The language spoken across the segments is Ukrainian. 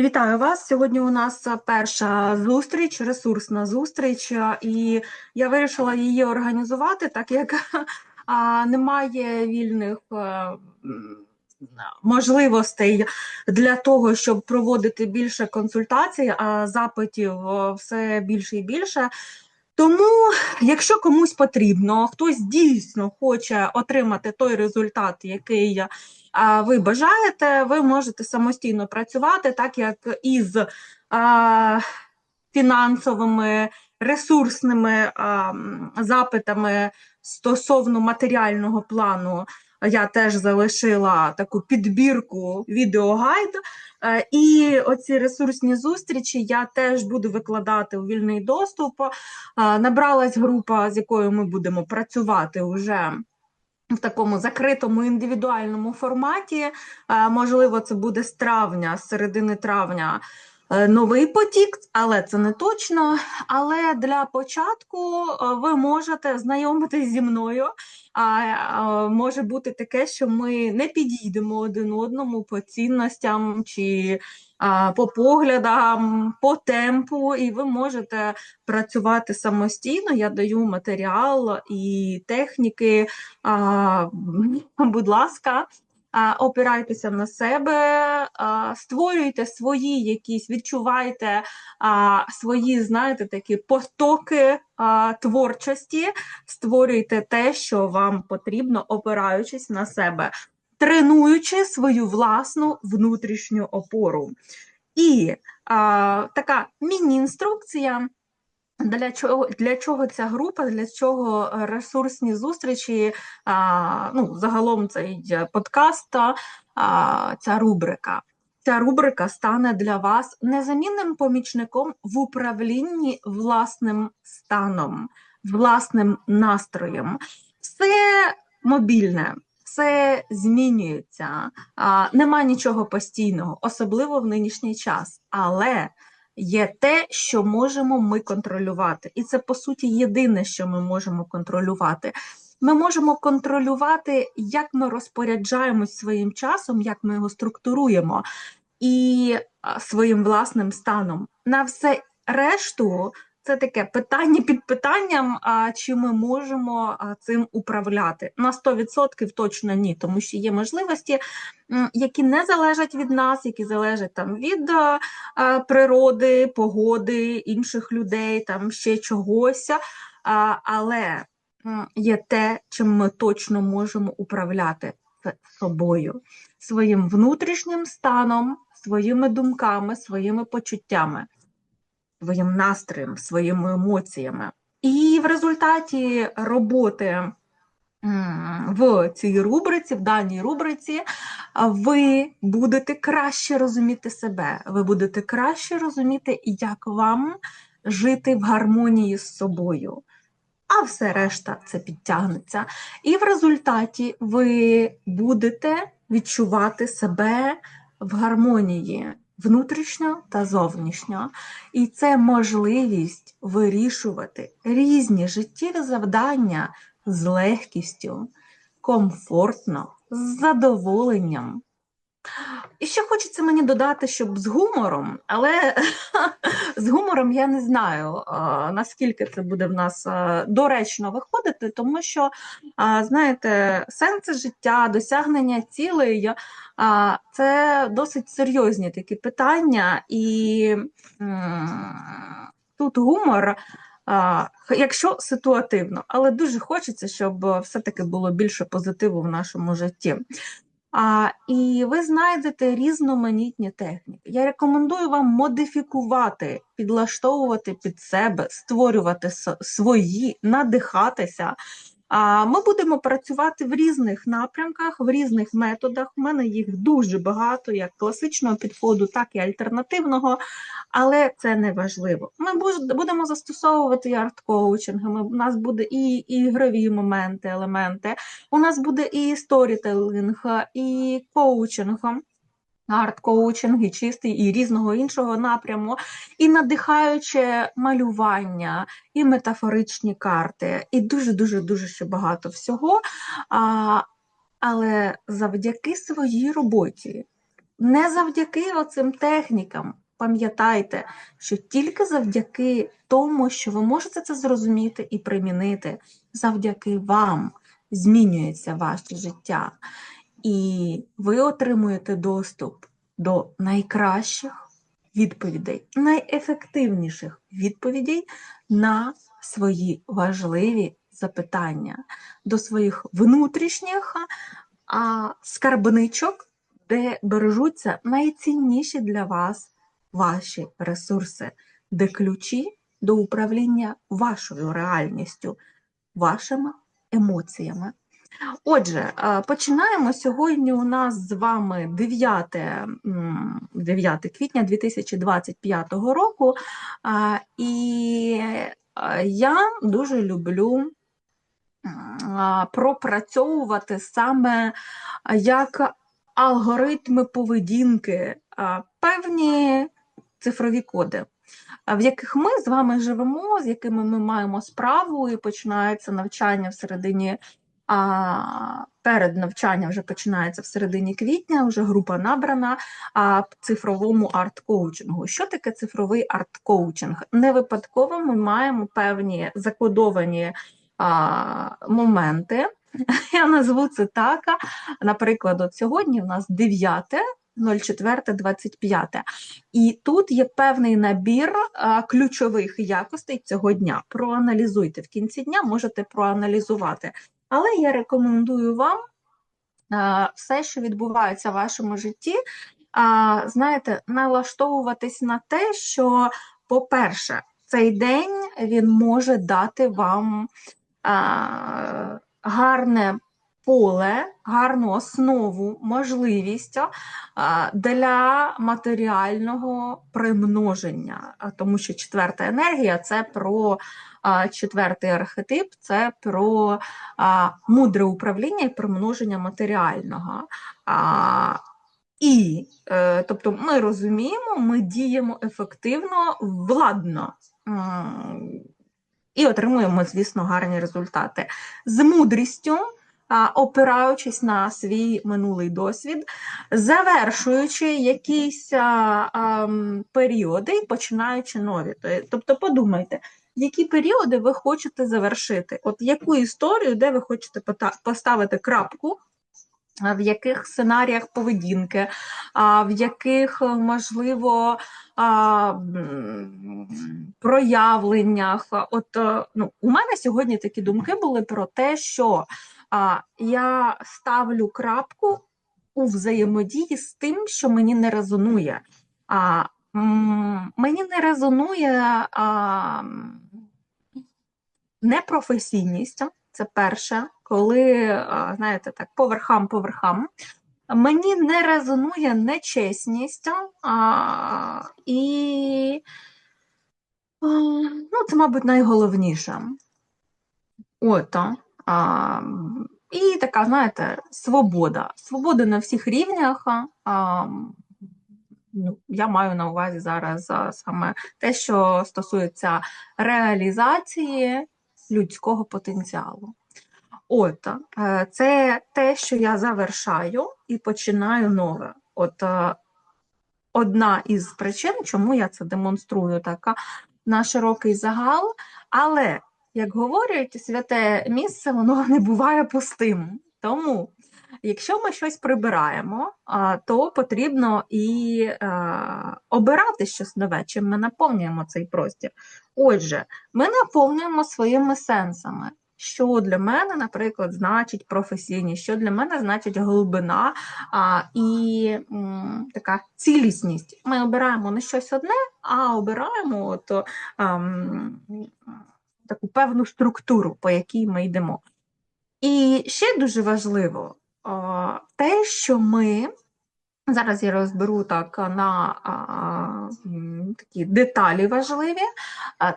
Вітаю вас. Сьогодні у нас перша зустріч, ресурсна зустріч, і я вирішила її організувати, так як а, немає вільних а, можливостей для того, щоб проводити більше консультацій, а запитів все більше і більше. Тому, якщо комусь потрібно, хтось дійсно хоче отримати той результат, який ви бажаєте, ви можете самостійно працювати, так як із а, фінансовими ресурсними а, запитами стосовно матеріального плану. Я теж залишила таку підбірку відеогайд. Е, І оці ресурсні зустрічі я теж буду викладати у вільний доступ. Е, Набралась група, з якою ми будемо працювати вже в такому закритому індивідуальному форматі. Е, Можливо, це буде з травня, з середини травня. е, Новий потік, але це не точно. Але для початку е, ви можете знайомитись зі мною. А, може бути таке, що ми не підійдемо один одному по цінностям чи по поглядам, по темпу, і ви можете працювати самостійно. Я даю матеріал і техніки. Будь ласка. Опирайтеся на себе, створюйте свої якісь, відчувайте свої, знаєте, такі потоки творчості, створюйте те, що вам потрібно, опираючись на себе, тренуючи свою власну внутрішню опору. І а, така міні-інструкція. Для чого, для чого ця група, для чого ресурсні зустрічі, а, ну, загалом цей подкаст, а, ця рубрика. Ця рубрика стане для вас незамінним помічником в управлінні власним станом, власним настроєм. Все мобільне, все змінюється, нема нічого постійного, особливо в нинішній час. Але є те, що можемо ми контролювати. І це, по суті, єдине, що ми можемо контролювати. Ми можемо контролювати, як ми розпоряджаємось своїм часом, як ми його структуруємо, і своїм власним станом. На все решту це таке питання під питанням, а, чи ми можемо цим управляти. На 100% точно ні, тому що є можливості, які не залежать від нас, які залежать там від природи, погоди, інших людей, там ще чогось. Але є те, чим ми точно можемо управляти собою, своїм внутрішнім станом, своїми думками, своїми почуттями, своїм настроєм, своїми емоціями. І в результаті роботи в цій рубриці, в даній рубриці, ви будете краще розуміти себе, ви будете краще розуміти, як вам жити в гармонії з собою. А все решта це підтягнеться. І в результаті ви будете відчувати себе в гармонії внутрішньо та зовнішньо. І це можливість вирішувати різні життєві завдання з легкістю, комфортно, з задоволенням. І ще хочеться мені додати, щоб з гумором, але з гумором я не знаю, наскільки це буде в нас доречно виходити, тому що, знаєте, сенси життя, досягнення цілей це досить серйозні такі питання, і тут гумор. Якщо ситуативно, але дуже хочеться, щоб все-таки було більше позитиву в нашому житті. А, і ви знайдете різноманітні техніки. Я рекомендую вам модифікувати, підлаштовувати під себе, створювати свої, надихатися. Ми будемо працювати в різних напрямках, в різних методах. У мене їх дуже багато, як класичного підходу, так і альтернативного, але це не важливо. Ми будемо застосовувати і арт-коучинги, у нас буде і, ігрові моменти, елементи. У нас буде і сторітелінг, і коучинг, арт-коучинг, і чистий, і різного іншого напряму, і надихаюче малювання, і метафоричні карти, і дуже-дуже дуже ще багато всього. А, але завдяки своїй роботі не завдяки оцим технікам. Пам'ятайте, що тільки завдяки тому, що ви можете це зрозуміти і примінити, завдяки вам змінюється ваше життя, і ви отримуєте доступ до найкращих відповідей, найефективніших відповідей на свої важливі запитання, до своїх внутрішніх а, скарбничок, де бережуться найцінніші для вас ваші ресурси, де ключі до управління вашою реальністю, вашими емоціями. Отже, е, починаємо сьогодні. У нас з вами 9, 9 квітня 2025 року, е, і е, я дуже люблю пропрацьовувати саме як алгоритми поведінки, певні цифрові коди. В яких ми з вами живемо, з якими ми маємо справу, і починається навчання в середині а перед навчанням вже починається в середині квітня, вже група набрана а, цифровому арт-коучингу. Що таке цифровий арт-коучинг? Не випадково ми маємо певні закодовані а, моменти. Я назву це так. Наприклад, от сьогодні у нас 9. 04.25. І тут є певний набір а, ключових якостей цього дня. Проаналізуйте в кінці дня, можете проаналізувати. Але я рекомендую вам все, що відбувається в вашому житті, знаєте, налаштовуватись на те, що, по-перше, цей день він може дати вам гарне поле, гарну основу, можливість для матеріального примноження, тому що четверта енергія це про четвертий архетип це про мудре управління і примноження матеріального. І, е, тобто, ми розуміємо, ми діємо ефективно, владно. І отримуємо, звісно, гарні результати. З мудрістю, опираючись на свій минулий досвід, завершуючи якісь періоди і починаючи нові. Тобто, подумайте, які періоди ви хочете завершити? От яку історію, де ви хочете поставити крапку? В яких сценаріях поведінки, в яких, можливо, проявленнях. От е, ну, у мене сьогодні такі думки були про те, що я ставлю крапку у взаємодії з тим, що мені не резонує. Мені не резонує а, непрофесійність, це перше, коли, а, знаєте, так, поверхам-поверхам. Мені не резонує нечесність, а, і а, ну, це, мабуть, найголовніше. От, а, і така, знаєте, свобода. Свобода на всіх рівнях. А, Ну, я маю на увазі зараз саме те, що стосується реалізації людського потенціалу. От е, це те, що я завершаю і починаю нове. От е, одна із причин, чому я це демонструю така на широкий загал, але, як говорять, святе місце, воно не буває пустим. Тому Якщо ми щось прибираємо, то потрібно і обирати щось нове, чим ми наповнюємо цей простір. Отже, ми наповнюємо своїми сенсами. Що для мене, наприклад, значить професійність, що для мене значить глибина а, і м, така цілісність. Ми обираємо не щось одне, а обираємо от, а, м, таку певну структуру, по якій ми йдемо. І ще дуже важливо те, що ми зараз я розберу так на а, такі деталі важливі,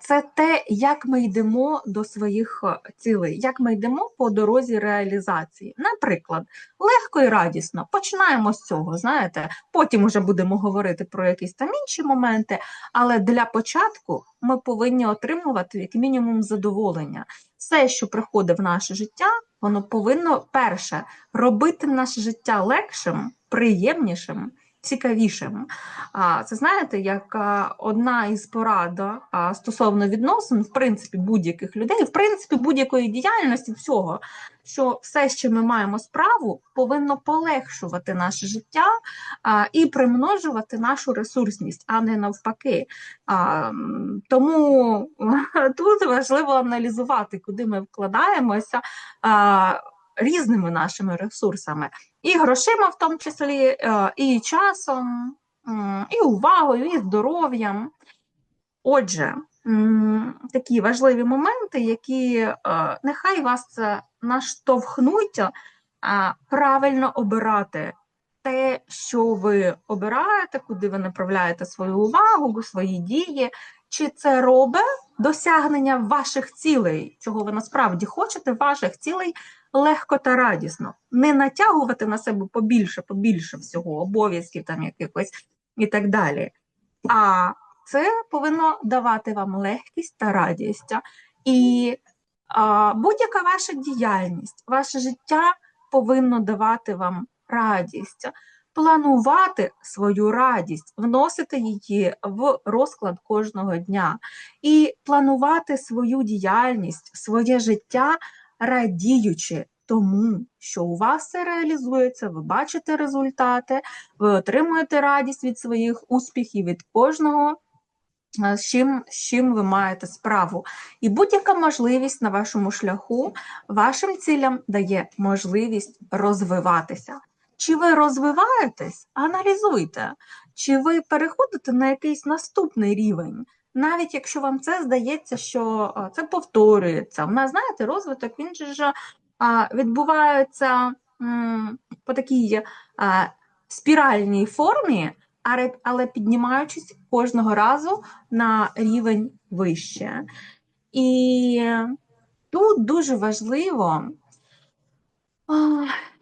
це те, як ми йдемо до своїх цілей, як ми йдемо по дорозі реалізації. Наприклад, легко і радісно починаємо з цього, знаєте, потім вже будемо говорити про якісь там інші моменти, але для початку ми повинні отримувати як мінімум задоволення. Все, що приходить в наше життя, воно повинно перше робити наше життя легшим, приємнішим цікавішим. Це знаєте, як одна із порад стосовно відносин, в принципі, будь-яких людей, в принципі, будь-якої діяльності, всього, що все, чим ми маємо справу, повинно полегшувати наше життя і примножувати нашу ресурсність, а не навпаки. Тому тут важливо аналізувати, куди ми вкладаємося. Різними нашими ресурсами, і грошима, в тому числі, е, і часом, і увагою, і здоров'ям. Отже, такі важливі моменти, які е, нехай вас це наштовхнуть е, правильно обирати те, що ви обираєте, куди ви направляєте свою увагу, свої дії, чи це робить досягнення ваших цілей, чого ви насправді хочете, ваших цілей легко та радісно. Не натягувати на себе побільше, побільше всього, обов'язків там якихось і так далі. А це повинно давати вам легкість та радість. І а, будь-яка ваша діяльність, ваше життя повинно давати вам радість, планувати свою радість, вносити її в розклад кожного дня і планувати свою діяльність, своє життя, радіючи тому, що у вас це реалізується, ви бачите результати, ви отримуєте радість від своїх успіхів від кожного. З чим, з чим ви маєте справу. І будь-яка можливість на вашому шляху вашим цілям дає можливість розвиватися. Чи ви розвиваєтесь? Аналізуйте, чи ви переходите на якийсь наступний рівень, навіть якщо вам це здається, що це повторюється. У нас, знаєте, розвиток він же відбувається по такій спіральній формі, але піднімаючись кожного разу на рівень вище. І тут дуже важливо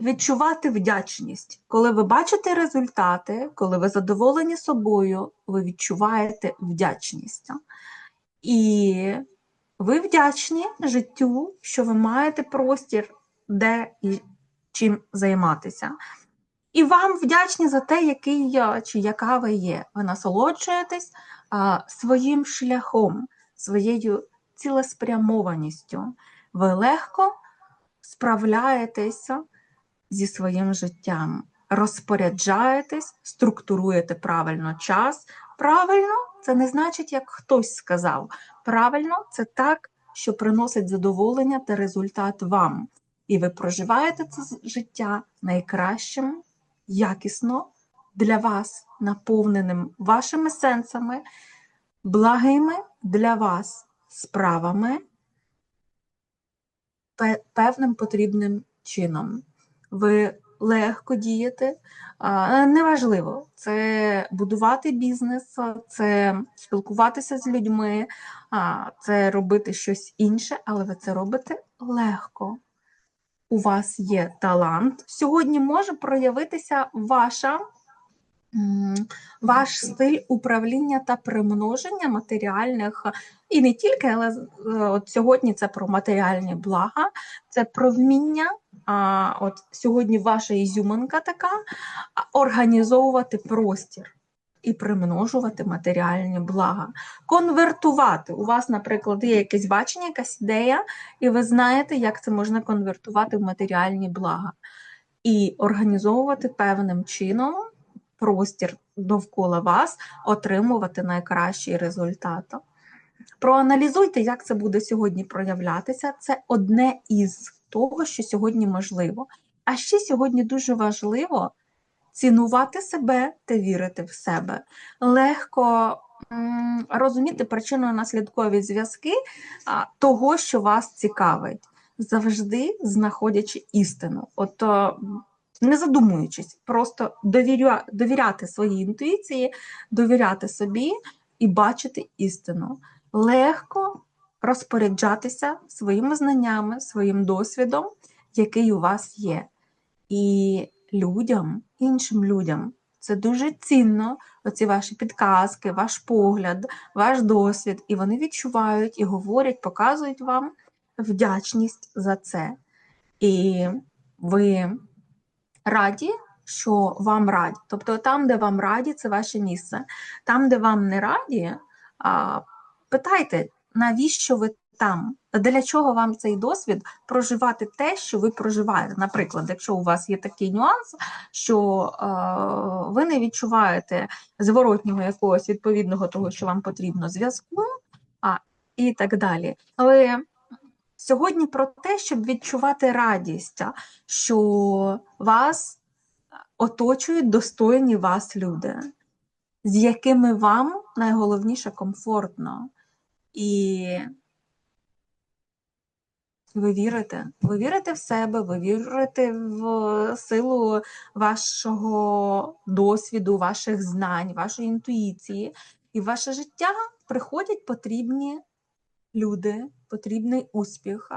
відчувати вдячність. Коли ви бачите результати, коли ви задоволені собою, ви відчуваєте вдячність. І ви вдячні життю, що ви маєте простір, де і чим займатися. І вам вдячні за те, який чи яка ви є. Ви насолоджуєтесь а, своїм шляхом, своєю цілеспрямованістю. Ви легко справляєтеся зі своїм життям, розпоряджаєтесь, структуруєте правильно час. Правильно, це не значить, як хтось сказав. Правильно, це так, що приносить задоволення та результат вам. І ви проживаєте це життя найкращим, якісно для вас, наповненим вашими сенсами, благими для вас справами, певним потрібним чином. Ви легко дієте, неважливо, це будувати бізнес, це спілкуватися з людьми, це робити щось інше, але ви це робите легко. У вас є талант. Сьогодні може проявитися ваша ваш стиль управління та примноження матеріальних, і не тільки, але е, от сьогодні це про матеріальні блага, це про вміння. А, от Сьогодні ваша ізюминка така організовувати простір і примножувати матеріальні блага, конвертувати. У вас, наприклад, є якесь бачення, якась ідея, і ви знаєте, як це можна конвертувати в матеріальні блага. І організовувати певним чином простір довкола вас, отримувати найкращий результат. Проаналізуйте, як це буде сьогодні проявлятися. Це одне із того, що сьогодні можливо. А ще сьогодні дуже важливо цінувати себе та вірити в себе. Легко розуміти причинно-наслідкові зв'язки того, що вас цікавить, завжди знаходячи істину. От не задумуючись, просто довіря, довіряти своїй інтуїції, довіряти собі і бачити істину. Легко розпоряджатися своїми знаннями, своїм досвідом, який у вас є. І людям, іншим людям. Це дуже цінно, оці ваші підказки, ваш погляд, ваш досвід, і вони відчувають і говорять, показують вам вдячність за це. І ви раді, що вам раді. Тобто там, де вам раді, це ваше місце. Там, де вам не раді, а, питайте, навіщо ви там? Для чого вам цей досвід проживати те, що ви проживаєте? Наприклад, якщо у вас є такий нюанс, що е, ви не відчуваєте зворотнього якогось відповідного того, що вам потрібно зв'язку, а і так далі. Але сьогодні про те, щоб відчувати радість, що вас оточують достойні вас люди, з якими вам найголовніше комфортно. І ви вірите, ви вірите в себе, ви вірите в силу вашого досвіду, ваших знань, вашої інтуїції, і в ваше життя приходять потрібні люди, потрібний успіх.